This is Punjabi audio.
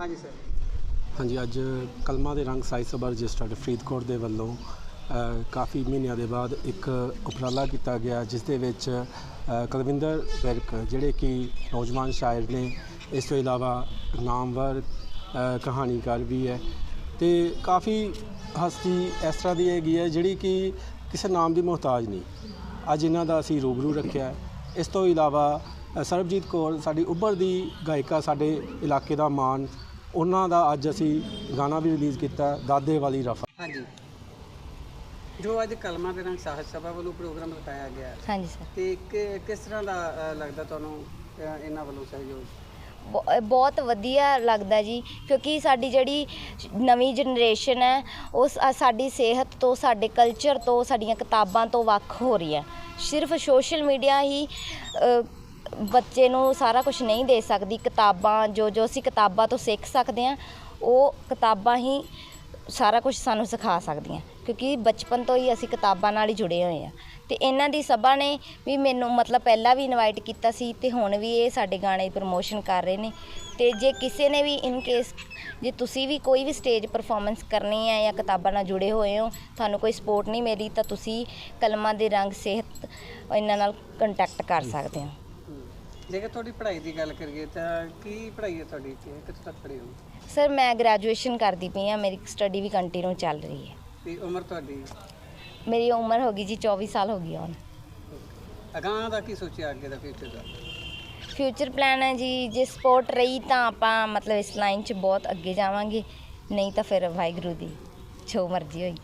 ਹਾਂਜੀ ਸਰ। ਹਾਂਜੀ ਅੱਜ ਕਲਮਾ ਦੇ ਰੰਗ ਸਾਈ ਸਭਾ ਰਜਿਸਟਰਡ ਫਰੀਦਕੋਟ ਦੇ ਵੱਲੋਂ ਕਾਫੀ ਮਹੀਨਿਆਂ ਦੇ ਬਾਅਦ ਇੱਕ ਉਪਰਾਲਾ ਕੀਤਾ ਗਿਆ ਜਿਸ ਦੇ ਵਿੱਚ ਅ, ਕੁਲਵਿੰਦਰ ਵਿਰਕ ਜਿਹੜੇ ਕਿ ਨੌਜਵਾਨ ਸ਼ਾਇਰ ਨੇ ਇਸ ਤੋਂ ਇਲਾਵਾ ਨਾਮਵਰ ਕਹਾਣੀਕਾਰ ਵੀ ਹੈ। ਤੇ ਕਾਫੀ ਹਸਤੀ ਇਸ ਤਰ੍ਹਾਂ ਦੀ ਹੈਗੀ ਹੈ ਜਿਹੜੀ ਕਿ ਕਿਸੇ ਨਾਮ ਦੀ ਮੁਹਤਾਜ ਨਹੀਂ। ਅੱਜ ਇਹਨਾਂ ਦਾ ਅਸੀਂ ਰੂਬਰੂ ਰੱਖਿਆ ਇਸ ਤੋਂ ਇਲਾਵਾ ਸਰਬਜੀਤ ਕੌਰ ਸਾਡੀ ਉੱਭਰਦੀ ਗਾਇਕਾ ਸਾਡੇ ਇਲਾਕੇ ਦਾ ਮਾਣ ਉਹਨਾਂ ਦਾ ਅੱਜ ਅਸੀਂ ਗਾਣਾ ਵੀ ਰਿਲੀਜ਼ ਕੀਤਾ ਦਾਦੇ ਵਾਲੀ ਰਫਾ। ਹਾਂਜੀ। ਜੋ ਅੱਜ ਕਲਮਾ ਦੇ ਰੰਗ ਸਾਹਿਤ ਸਭਾ ਵੱਲੋਂ ਪ੍ਰੋਗਰਾਮ ਰਖਾਇਆ ਗਿਆ ਹਾਂਜੀ ਸਰ। ਤੇ ਕਿ- ਕਿਸ ਤਰ੍ਹਾਂ ਦਾ ਅ, ਲੱਗਦਾ ਤੁਹਾਨੂੰ ਅ, ਇਹਨਾਂ ਵੱਲੋਂ ਸਹਿਯੋਗ? ਬਹੁ- ਬਹੁਤ ਵਧੀਆ ਲੱਗਦਾ ਜੀ ਕਿਉਂਕਿ ਸਾਡੀ ਜਿਹੜੀ ਨਵੀਂ ਜਨਰੇਸ਼ਨ ਹੈ ਉਹ ਸ- ਸਾਡੀ ਸਿਹਤ ਤੋਂ ਸਾਡੇ ਕਲਚਰ ਤੋਂ ਸਾਡੀਆਂ ਕਿਤਾਬਾਂ ਤੋਂ ਵੱਖ ਹੋ ਰਹੀ ਹੈ। ਸਿਰਫ ਸੋਸ਼ਲ ਮੀਡੀਆ ਹੀ ਬੱਚੇ ਨੂੰ ਸਾਰਾ ਕੁਝ ਨਹੀਂ ਦੇ ਸਕਦੀ। ਕਿਤਾਬਾਂ ਜੋ ਜੋ ਅਸੀਂ ਕਿਤਾਬਾਂ ਤੋਂ ਸਿੱਖ ਸਕਦੇ ਹਾਂ ਉਹ ਕਿਤਾਬਾਂ ਹੀ ਸਾਰਾ ਕੁਝ ਸਾਨੂੰ ਸਿਖਾ ਸਕਦੀਆਂ। ਕਿਉਂਕਿ ਬਚਪਨ ਤੋਂ ਹੀ ਅਸੀਂ ਕਿਤਾਬਾਂ ਨਾਲ ਹੀ ਜੁੜੇ ਹੋਏ ਆ ਤੇ ਇਹਨਾਂ ਦੀ ਸਭਾ ਨੇ ਵੀ ਮੈਨੂੰ ਮਤਲਬ ਪਹਿਲਾਂ ਵੀ ਇਨਵਾਈਟ ਕੀਤਾ ਸੀ ਤੇ ਹੁਣ ਵੀ ਇਹ ਸਾਡੇ ਗਾਣੇ ਦੀ ਪ੍ਰਮੋਸ਼ਨ ਕਰ ਰਹੇ ਨੇ। ਤੇ ਜੇ ਕਿਸੇ ਨੇ ਵੀ ਇਨ ਕੇਸ ਜੇ ਤੁਸੀਂ ਵੀ ਕੋਈ ਵੀ ਸਟੇਜ ਪਰਫਾਰਮੈਂਸ ਕਰਨੀ ਹੈ ਜਾਂ ਕਿਤਾਬਾਂ ਨਾਲ ਜੁੜੇ ਹੋਏ ਹੋ ਤੁਹਾਨੂੰ ਕੋਈ ਸਪੋਰਟ ਨਹੀਂ ਮਿਲੀ ਤਾਂ ਤੁਸੀਂ ਕਲਮਾਂ ਦੇ ਰੰਗ ਸਿਹਤ ਇਹਨਾਂ ਨਾਲ ਕੰਟੈਕਟ ਕਰ ਸਕਦੇ ਹੋ। ਜੇਕਰ ਤੁਹਾਡੀ ਪੜ੍ਹਾਈ ਦੀ ਗੱਲ ਕਰੀਏ ਤਾਂ ਕੀ ਪੜ੍ਹਾਈ ਹੈ ਤੁਹਾਡੀ ਕਿ ਕਿੱਥੇ ਤੱਕ ਪੜ੍ਹੇ ਹੋ? ਸਰ ਮੈਂ ਗ੍ਰੈਜੂਏਸ਼ਨ ਕਰਦੀ ਪਈ ਹਾਂ ਮੇਰੀ ਸਟੱਡੀ ਵੀ ਕੰਟੀਨਿਊ ਚੱਲ ਰਹੀ ਹੈ। ਤੇ ਉਮਰ ਤੁਹਾਡੀ? ਮੇਰੀ ਉਮਰ ਹੋ ਗਈ ਜੀ 24 ਸਾਲ ਹੋ ਗਈ ਹੁਣ। ਅਗਾਂਹ ਦਾ ਕੀ ਸੋਚਿਆ ਅੱਗੇ ਦਾ ਫਿਊਚਰ ਦਾ? ਫਿਊਚਰ ਪਲਾਨ ਹੈ ਜੀ ਜੇ ਸਪੋਰਟ ਰਹੀ ਤਾਂ ਆਪਾਂ ਮਤਲਬ ਇਸ ਲਾਈਨ 'ਚ ਬਹੁਤ ਅੱਗੇ ਜਾਵਾਂਗੇ ਨਹੀਂ ਤਾਂ ਫਿਰ ਵਾਹਿਗੁਰੂ ਦੀ ਜੋ ਮਰਜ਼ੀ ਹੋਈ।